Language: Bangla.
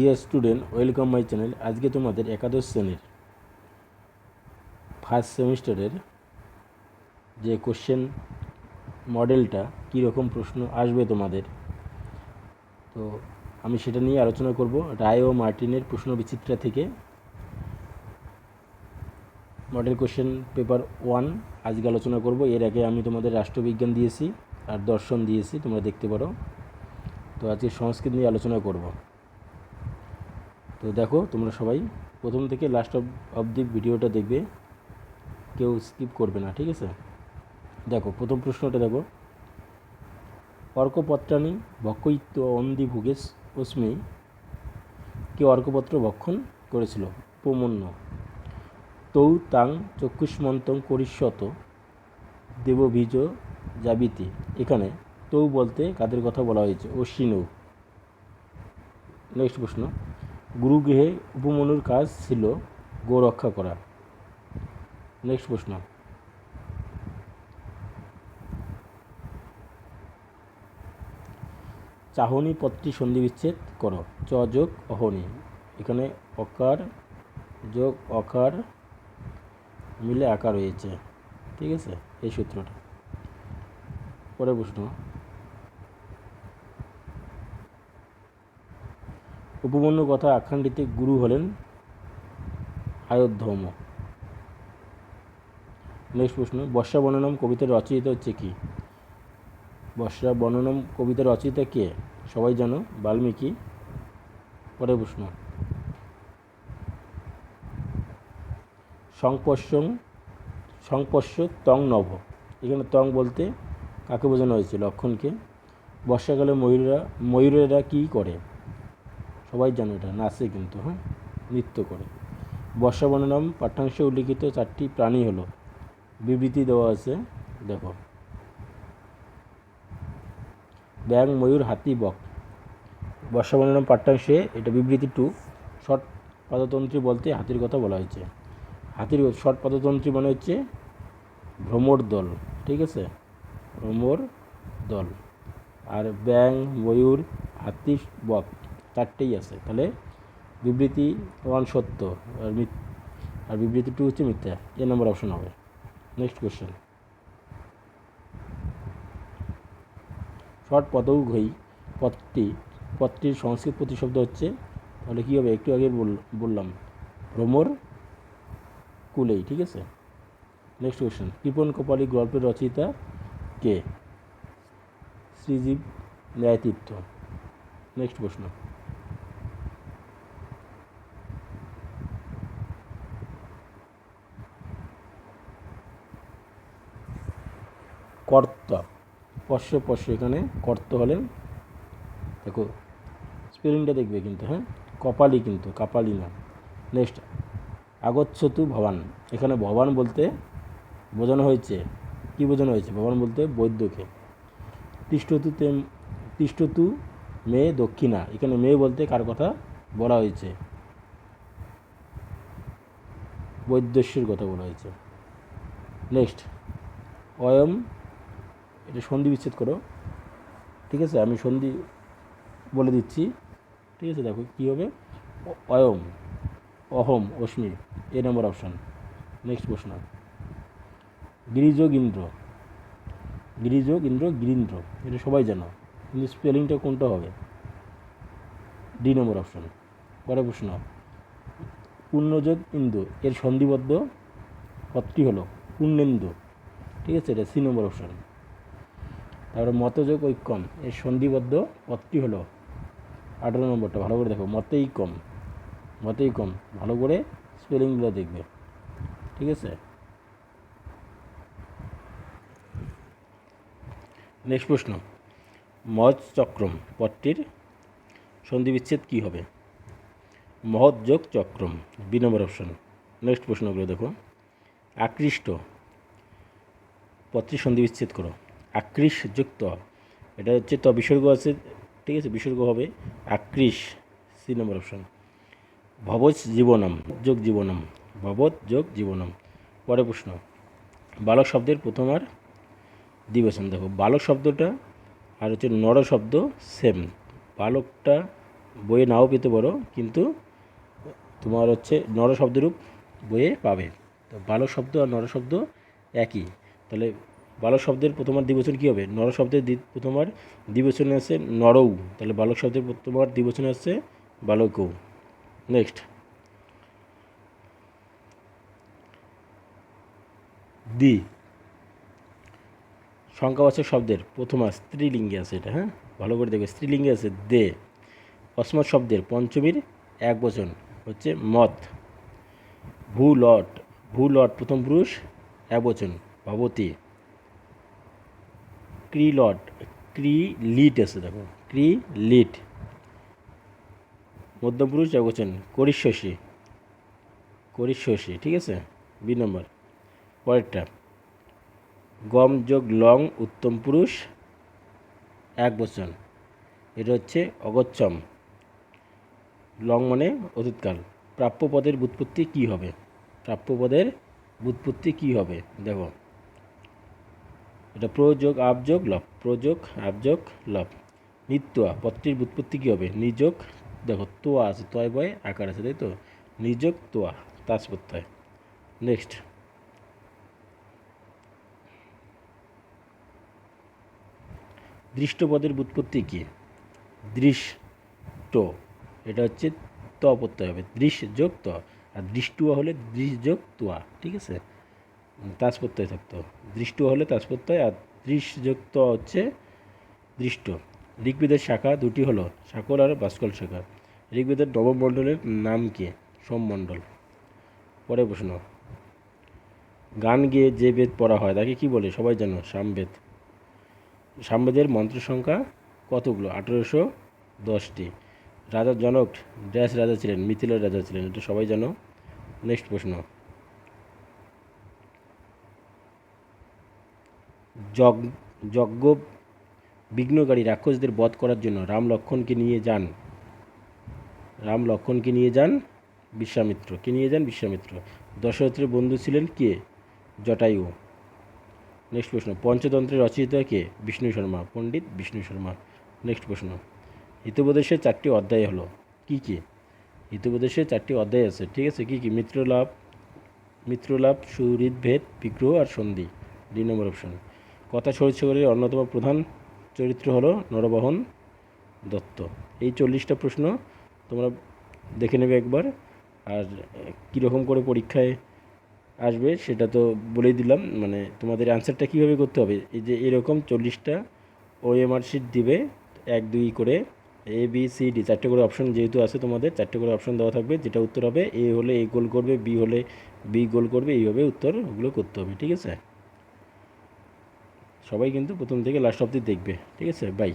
Dear student welcome my channel আজকে তোমাদের একাদশ শ্রেণির ফার্স্ট সেমিস্টারের যে কোশ্চেন মডেলটা কীরকম প্রশ্ন আসবে তোমাদের? তো আমি সেটা নিয়ে আলোচনা করব রায় ও মার্টিনের প্রশ্ন বিচিত্রা থেকে। মডেল কোশ্চেন পেপার ওয়ান আজকে আলোচনা করব। এর আগে আমি তোমাদের রাষ্ট্রবিজ্ঞান দিয়েছি আর দর্শন দিয়েছি, তোমরা দেখতে পারো। তো আজকে সংস্কৃত নিয়ে আলোচনা করব। তো দেখো, তোমরা সবাই প্রথম থেকে লাস্ট অব, অবধি ভিডিওটা দেখবে। কেউ স্কিপ করবে না, ঠিক আছে? দেখো, প্রথম প্রশ্নটা দেখো। অর্কপত্রাণী ভক্ষয়িত্ব অন্দি ভুগেশ অস্মি কে অর্কপত্র ভক্ষণ করেছিল? উপমন্য তৌ তাং চক্ষুষ্মন্তং করিষ্যত। দেববীজ জাবিতি এখানে তৌ বলতে কাদের কথা বলা হয়েছে? অশ্বিনৌ। নেক্সট প্রশ্ন। গুরুগৃহে উপমনুর কাজ ছিল গো রক্ষা করা। নেক্সট প্রশ্ন। চাহনি পদটি সন্ধি বিচ্ছেদ করো। চ যোগ অহনি। এখানে অকার যোগ অকার মিলে আকার হয়েছে। ঠিক আছে? এই সূত্রটা। পরে প্রশ্ন। উপমন্যু কথা আখ্যানটিতে গুরু হলেন আয়োধ্যম। নেক্সট প্রশ্ন, বর্ষা বর্ণনম কবিতার রচয়িতা হচ্ছে কি? বর্ষা বর্ণনম কবিতার রচয়িতা কে? সবাই জানো, বাল্মীকি। পরে প্রশ্ন সংপর্শং সংপর্শ তং নভ। এখানে তং বলতে কাকে বোঝানো হয়েছে লক্ষণকে। বর্ষাকালে ময়ূরেরা ময়ূরেরা কী করে? সবাই জানো এটা, নাচে কিন্তু হ্যাঁ? নৃত্য করে। বর্ষা বর্ণনাম পাঠ্যাংশে উল্লিখিত চারটি প্রাণী হলো। বিবৃতি দেওয়া আছে, দেখো। ব্যাং, ময়ূর, হাতি, বক। বর্ষা বর্ণনাম পাঠ্যাংশে এটা বিবৃতি টু শর্ট পদতন্ত্রী বলতে হাতির কথা বলা হয়েছে। হাতির শর্ট পদতন্ত্রী মানে হচ্ছে ভ্রমর দল, ঠিক আছে? ভ্রমর দল। আর ব্যাং, ময়ূর, হাতি, বক। চারটেই আছে। তাহলে বিবৃতি ওয়ান সত্য আর আর বিবৃতি টু হচ্ছে মিথ্যা। এ নম্বর অপশন হবে। নেক্সট কোশ্চেন শর্ট পদৌ ঘই পদটি পদটির সংস্কৃত প্রতিশব্দ হচ্ছে তাহলে কী হবে? একটু আগে বললাম। ভ্রমর কুলেই, ঠিক আছে? নেক্সট কোয়েশ্চেন কৃপন কপালী গল্পের রচয়িতা কে? শ্রীজীব ন্যায়তীর্থ। নেক্সট প্রশ্ন। কর্তা। পশ্য পশ্য এখানে কর্ত হলেন। দেখো, স্পেলিংটা দেখবে কিন্তু হ্যাঁ? কপালি কিন্তু, কাপালি না। নেক্সট আগচ্ছতু ভবান। এখানে ভবান বলতে বোঝানো হয়েছে। কি বোঝানো হয়েছে? ভবান বলতে বৈদ্যকে। তিষ্ঠতুতে তিষ্ঠতু মেয়ে দক্ষিণা। এখানে মেয়ে বলতে কার কথা? বলা হয়েছে। বৈদ্যস্যের কথা বলা হয়েছে। নেক্সট অয়ম এটা সন্ধি বিচ্ছেদ করো। ঠিক আছে, আমি সন্ধি বলে দিচ্ছি। ঠিক আছে, দেখো কী হবে? অয়ম, অহম, অশ্মি, এ নম্বর অপশান নেক্সট প্রশ্ন। গিরিযোগ ইন্দ্র গিরিযোগ ইন্দ্র গিরীন্দ্র, এটা সবাই জানো। কিন্তু স্পেলিংটা কোনটা হবে? ডি নম্বর অপশান পরে প্রশ্ন। পূর্ণযোগ ইন্দু, এর সন্ধিবদ্ধ পদটি হলো পূর্ণেন্দু। ঠিক আছে, এটা সি নম্বর অপশান তারপরে মতযোগ ঐক্যম। এর সন্ধিবদ্ধ পথটি হলো আঠারো নম্বরটা, ভালো করে দেখো মতেই কম মতেই কম ভালো করে স্পেলিংগুলো দেখবে। ঠিক আছে? নেক্সট প্রশ্ন। মহৎ চক্রম পদটির সন্ধি বিচ্ছেদ কী হবে? মহৎ যোগ চক্রম বি নম্বর অপশন। নেক্সট প্রশ্নগুলো দেখো। আকৃষ্ট পদটির সন্ধি বিচ্ছেদ করো। আকৃষ যুক্ত এটা হচ্ছে ত বিসর্গ আছে, ঠিক আছে? বিসর্গ হবে আকৃষ সি নম্বর অপশন ভবজ জীবনম, যোগ জীবনম ভবত যোগ জীবনম। পরে প্রশ্ন, বালক শব্দের প্রথম আর দ্বিবচন। দেখো, বালক শব্দটা আর হচ্ছে নর শব্দ সেম বালকটা বইয়ে নাও পেতে পারো, কিন্তু তোমার হচ্ছে নর শব্দরূপ বইয়ে পাবে। তো বালক শব্দ আর নর শব্দ একই। তাহলে বালক শব্দের প্রথমার দ্বিবচন কী হবে? নর শব্দের প্রথমার দ্বিবচনে আছে নরৌ। তাহলে বালক শব্দের প্রথমার দ্বিবচনে আছে বালকৌ। নেক্সট। দি সংখ্যাবাচক শব্দের। প্রথমা স্ত্রীলিঙ্গে আছে এটা হ্যাঁ? ভালো করে দেখবে স্ত্রীলিঙ্গে আছে দে। অসমত শব্দের পঞ্চমীর এক বচন হচ্ছে মত। ভূ লট। ভূ লট প্রথম পুরুষ, এক বচন। ভবতী ক্রি লট ক্রি লিট আছে দেখো ক্রি লিট মধ্যম পুরুষ এক বচন করিশ্বসী করিশ্বসী ঠিক আছে? B number. পরেরটা, গম যোগ লং, উত্তম পুরুষ, এক বচন এটা হচ্ছে অগচ্ছম। লং মানে অতীতকাল। প্রাপ্য পদের বুৎপত্তি কী হবে? প্রাপ্য পদের বুৎপত্তি কী হবে? দেখো। এটা প্রযোগ, আবযোগ, লভ। প্রযোগ, আবযোগ, লভ। নিত্যা পদটির বুৎপত্তি কী হবে? নিযোগ, দেখো, তোয়া আছে তয় বয়, আকার আছে, তাই তো? নিযোগ, তোয়া, তাস প্রত্যয়। নেক্সট দৃষ্টপদের বুৎপত্তি কী? দৃষ্ট। এটা হচ্ছে ত প্রত্যয় হবে। দৃশ যোগ ত। আর দৃষ্টুয়া হলে দৃশ যোগ তোয়া, ঠিক আছে? তাস প্রত্যয় থাকতো দৃষ্ট হলে তাস প্রত্যয় আর দৃশ যোগ ত হচ্ছে দৃষ্ট। ঋগ্বেদের শাখা দুটি হলো শাকল আর বাস্কল শাখা। ঋগ্বেদের নবম মণ্ডলের নাম কি? সোমমণ্ডল পরে প্রশ্ন। গান গেয়ে যে বেদ পড়া হয়, তাকে কি বলে? সবাই জানো, সামবেদ। সামবেদের মন্ত্র সংখ্যা কতগুলো? আঠেরোশো দশটি। রাজা জনক ড্যাশ রাজা ছিলেন, মিথিলের রাজা ছিলেন, এটা সবাই জানো। নেক্সট প্রশ্ন। যজ্ঞ বিঘ্নকারী রাক্ষসদের বধ করার জন্য রাম লক্ষণকে নিয়ে যান। রাম লক্ষণকে নিয়ে যান বিশ্বামিত্র। কে নিয়ে যান বিশ্বামিত্র? দশরথের বন্ধু ছিলেন কে? জটায়ু। নেক্সট প্রশ্ন। পঞ্চতন্ত্রের রচয়িতা কে? বিষ্ণু শর্মা। পণ্ডিত বিষ্ণু শর্মা। নেক্সট প্রশ্ন। হিতোপদেশের চারটি অধ্যায় হলো, কি কি? হিতোপদেশের চারটি অধ্যায় আছে, ঠিক আছে? কি কি? মিত্রলাভ মিত্রলাভ, সুহৃদভেদ, বিগ্রহ আর সন্ধি। দুই নম্বর অপশন কথা চরিত্রগুলির অন্যতম প্রধান চরিত্র হলো নরবহন দত্ত। এই চল্লিশটা প্রশ্ন তোমরা দেখে নেবে একবার। আর কীরকম করে পরীক্ষায় আসবে সেটা তো বলেই দিলাম। মানে তোমাদের অ্যান্সারটা কীভাবে করতে হবে? এই যে এরকম চল্লিশটা ওএমআর শিট দিবে এক, দুই করে এ বি সি ডি চারটে করে অপশন যেহেতু আছে তোমাদের, চারটে করে অপশন দেওয়া থাকবে। যেটা উত্তর হবে এ হলে এ গোল করবে বি হলে বি গোল করবে, এইভাবে উত্তর ওগুলো করতে হবে, ঠিক আছে? সবাই কিন্তু প্রথম থেকে লাস্ট অবধি দেখবে। ঠিক আছে? বাই